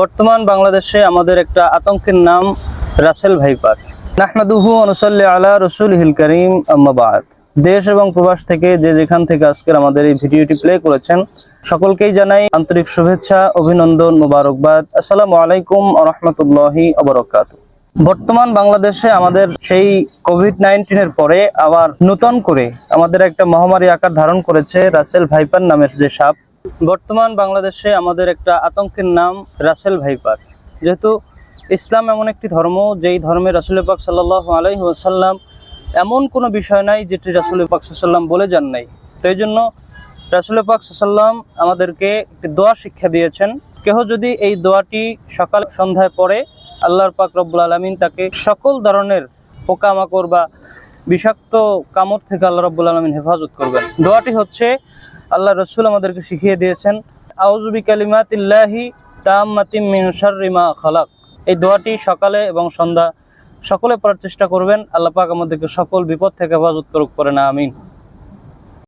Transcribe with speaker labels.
Speaker 1: বর্তমান বাংলাদেশে আমাদের একটা আতঙ্কের নাম রাসেল ভাইপার। নাহমাদুহু অনুসল্লি আলা রসুল হিল করিম দেশ এবং প্রবাস থেকে যে যেখান থেকে আজকের আমাদের এই ভিডিওটি প্লে করেছেন, সকলকেই জানাই আন্তরিক শুভেচ্ছা, অভিনন্দন আসসালামু আলাইকুম রহমতুল্লাহি বর্তমান বাংলাদেশে আমাদের সেই কোভিড নাইন্টিনের পরে আবার নতুন করে আমাদের একটা মহামারী আকার ধারণ করেছে রাসেল ভাইপার নামের যে সাপ। বর্তমান বাংলাদেশে আমাদের একটা আতঙ্কের নাম রাসেল ভাইপার। যেহেতু ইসলাম এমন একটি ধর্ম, যেই ধর্মে রাসুল পাক সাল্লাহ আলহি ওসাল্লাম এমন কোনো বিষয় নাই যেটি রাসুল পাক সাল্লাম বলে যান নাই। তো এই জন্য রাসুল পাক সাল্লাম আমাদেরকে একটি দোয়া শিক্ষা দিয়েছেন। কেহ যদি এই দোয়াটি সকাল সন্ধ্যায় পড়ে, আল্লাহর পাক রব্বুল আলমিন তাকে সকল ধরনের পোকামাকড় বা বিষাক্ত কামড় থেকে আল্লাহ রব্বুল আলমিন হেফাজত করবেন। দোয়াটি হচ্ছে আল্লাহ রসুল আমাদেরকে শিখিয়ে দিয়েছেন আউজুবি কালিমাতিল্লাহি তাম্মাতিম মিনসারিমা খালাক। এই দোয়াটি সকালে এবং সন্ধ্যা সকলে পড়ার চেষ্টা করবেন। আল্লাহ পাক আমাদেরকে সকল বিপদ থেকে হেফাজত করুক করে না, আমিন।